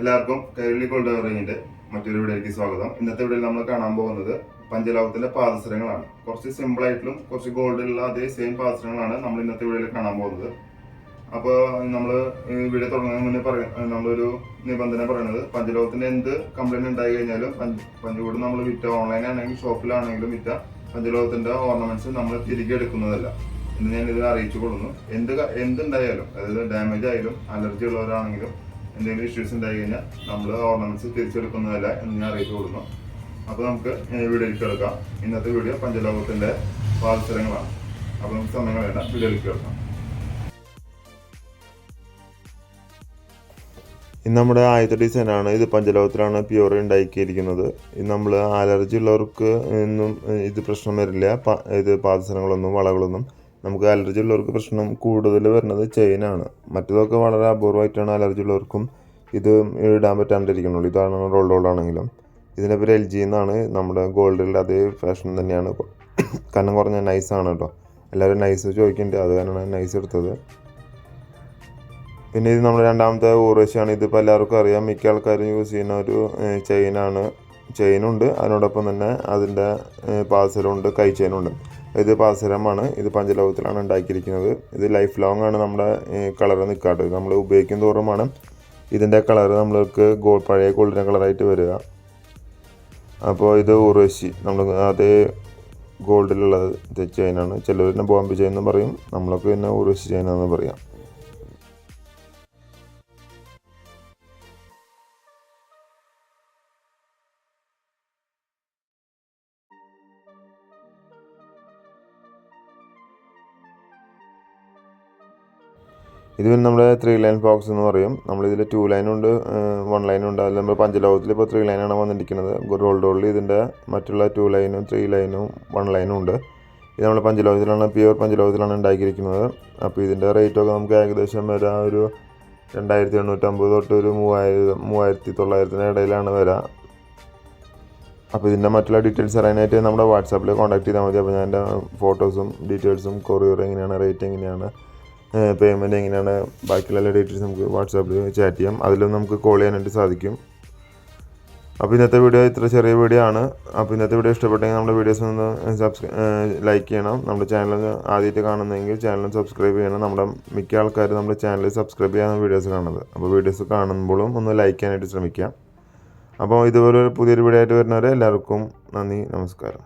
എല്ലാവർക്കും കൈരളി ഗോൾഡ് ഇറങ്ങിയിട്ട് മറ്റൊരു വീഡിയോയിലേക്ക് സ്വാഗതം. ഇന്നത്തെ വീഡിയോയിൽ നമ്മൾ കാണാൻ പോകുന്നത് പഞ്ചലോകത്തിന്റെ പാദസരങ്ങളാണ്. കുറച്ച് സിമ്പിൾ ആയിട്ടും കുറച്ച് ഗോൾഡിലുള്ള അതേ സെയിം പാദസരങ്ങളാണ് നമ്മൾ ഇന്നത്തെ വീഡിയോയിൽ കാണാൻ പോകുന്നത്. അപ്പോൾ നമ്മൾ വീഡിയോ തുടങ്ങുന്നതിന് മുന്നേ പറയാം നമ്മളൊരു നിബന്ധന പറയുന്നത് പഞ്ചലോകത്തിന്റെ എന്ത് കംപ്ലൈന്റ് ഉണ്ടായി കഴിഞ്ഞാലും പഞ്ച- പഞ്ചകൂട് നമ്മൾ വിറ്റ ഓൺലൈൻ ആണെങ്കിലും ഷോപ്പിലാണെങ്കിലും വിറ്റ പഞ്ചലോകത്തിന്റെ ഓർണമെന്റ്സ് നമ്മൾ തിരികെ എടുക്കുന്നതല്ല. എന്ന് ഞാൻ ഇത് അറിയിച്ചു കൊടുക്കുന്നു എന്ത് എന്തുണ്ടായാലും അതായത് ഡാമേജ് ആയാലും അലർജി ഉള്ളവരാണെങ്കിലും എന്തെങ്കിലും ഇഷ്യൂസ് ഉണ്ടായി കഴിഞ്ഞാൽ നമ്മൾ ഓർണമെന്റ്സ് തിരിച്ചെടുക്കുന്നതല്ല എന്ന് ഞാൻ അറിയിച്ചു കൊടുക്കുന്നു. അപ്പോൾ നമുക്ക് വീഡിയോയിലേക്ക് എടുക്കാം ഇന്നത്തെ വീഡിയോ പഞ്ചലോകത്തിന്റെ പാദസരങ്ങളാണ്. അപ്പോൾ നമുക്ക് സമയം വേണ്ട വീഡിയോയിലേക്ക് എടുക്കാം ഇന്ന് നമ്മുടെ ആദ്യത്തെ ഡിസൈനാണ് ഇത് പഞ്ചലോകത്തിലാണ് പ്യൂർ ഉണ്ടാക്കിയിരിക്കുന്നത്. നമ്മൾ അലർജി ഉള്ളവർക്ക് ഒന്നും ഇത് പ്രശ്നം വരില്ല. ഇത് പാദസരങ്ങളൊന്നും വളകളൊന്നും നമുക്ക് അലർജി ഉള്ളവർക്ക് പ്രശ്നം കൂടുതൽ വരുന്നത് ചെയിനാണ് മറ്റതൊക്കെ വളരെ അപൂർവമായിട്ടാണ് അലർജി ഉള്ളവർക്കും ഇത് ഇടാൻ പറ്റാണ്ടിരിക്കുന്നുള്ളൂ. ഇതാണ് റോൾ റോൾ ആണെങ്കിലും. ഇതിന്റെ പേര് എൽ ജി എന്നാണ്. നമ്മുടെ ഗോൾഡിന്റെ അതേ ഫാഷൻ തന്നെയാണ്. കനം കുറഞ്ഞ നൈസാണ് കേട്ടോ. എല്ലാവരും നൈസ് ചോദിക്കുന്നുണ്ട് അത് കാരണമാണ് നൈസ് എടുത്തത്. പിന്നെ ഇത് നമ്മുടെ രണ്ടാമത്തെ ഊർവശിയാണ്. ഇതിപ്പോൾ എല്ലാവർക്കും അറിയാം. മിക്ക ആൾക്കാരും യൂസ് ചെയ്യുന്ന ഒരു ചെയിനാണ് ചെയിനുണ്ട് അതിനോടൊപ്പം തന്നെ അതിന്റെ പാസലുണ്ട് കൈ ചെയിനുണ്ട് ഇത് പാസരമാണ്. ഇത് പഞ്ചലോകത്തിലാണ് ഉണ്ടാക്കിയിരിക്കുന്നത്. ഇത് ലൈഫ് ലോങ് ആണ് നമ്മുടെ കളർ നിൽക്കാട്ട് നമ്മൾ ഉപയോഗിക്കും തോറുമാണ് ഇതിന്റെ കളർ നമ്മൾക്ക് ഗോൾഡ് പഴയ ഗോൾഡൻ കളറായിട്ട് വരിക. അപ്പോൾ ഇത് ഉറവശി നമ്മൾ അതേ ഗോൾഡിലുള്ളത് ചെയിനാണ് ചിലർ തന്നെ ബോംബെ ചെയിൻ എന്ന് പറയും. നമ്മളൊക്കെ പിന്നെ ഉറവശി ചെയിൻ പറയാം. ഇത് പിന്നെ നമ്മുടെ ത്രീ ലൈൻ ബോക്സ് എന്ന് പറയും. നമ്മളിതിൽ ടു ലൈനുണ്ട് വൺ ലൈനുണ്ട് അതിൽ നമ്മൾ പഞ്ചലോകത്തിൽ ഇപ്പോൾ ത്രീ ലൈനാണ് വന്നിരിക്കുന്നത്. റോൾ ഗോൾഡിൽ ഇതിന്റെ മറ്റുള്ള ടു ലൈനും ത്രീ ലൈനും വൺ ലൈനും ഉണ്ട്. ഇത് നമ്മൾ പഞ്ചലോകത്തിലാണ് പ്യുവർ പഞ്ചലോകത്തിലാണ് ഉണ്ടാക്കിയിരിക്കുന്നത്. അപ്പോൾ ഇതിന്റെ റേറ്റൊക്കെ നമുക്ക് ഏകദേശം വരാൻ ഒരു രണ്ടായിരത്തി എണ്ണൂറ്റമ്പത് തൊട്ട് ഒരു മൂവായിരം മൂവായിരത്തി തൊള്ളായിരത്തിന് ഇടയിലാണ് വരാം. അപ്പോൾ ഇതിന്റെ മറ്റുള്ള ഡീറ്റെയിൽസ് അറിയാനായിട്ട് നമ്മുടെ വാട്സാപ്പിൽ കോൺടാക്ട് ചെയ്താൽ മതി. അപ്പോൾ ഞാൻ എന്റെ ഫോട്ടോസും ഡീറ്റെയിൽസും കൊറിയർ എങ്ങനെയാണ് റേറ്റ് എങ്ങനെയാണ്. പേയ്മെന്റ് എങ്ങനെയാണ്? ബാക്കിയുള്ള എല്ലാ ഡീറ്റെയിൽസ് നമുക്ക് വാട്സാപ്പിൽ ചാറ്റ് ചെയ്യാം. അതിലും നമുക്ക് കോൾ ചെയ്യാനായിട്ട് സാധിക്കും. അപ്പോൾ ഇന്നത്തെ വീഡിയോ ഇത്ര ചെറിയ വീഡിയോ ആണ്. അപ്പോൾ ഇന്നത്തെ വീഡിയോ ഇഷ്ടപ്പെട്ടെങ്കിൽ നമ്മുടെ വീഡിയോസ് ഒന്ന് സബ്സ്ക്രൈ ലൈക്ക് ചെയ്യണം. നമ്മുടെ ചാനൽ ആദ്യമായിട്ട് കാണുന്നെങ്കിൽ ചാനൽ സബ്സ്ക്രൈബ് ചെയ്യണം. നമ്മുടെ മിക്ക ആൾക്കാർ നമ്മുടെ ചാനൽ സബ്സ്ക്രൈബ് ചെയ്യാൻ വീഡിയോസ് കാണുന്നത്. അപ്പോൾ വീഡിയോസ് കാണുമ്പോഴും ഒന്ന് ലൈക്ക് ചെയ്യാനായിട്ട് ശ്രമിക്കാം. അപ്പോൾ ഇതുപോലെ പുതിയൊരു വീഡിയോ ആയിട്ട് വരുന്നവരെ എല്ലാവർക്കും നന്ദി നമസ്കാരം.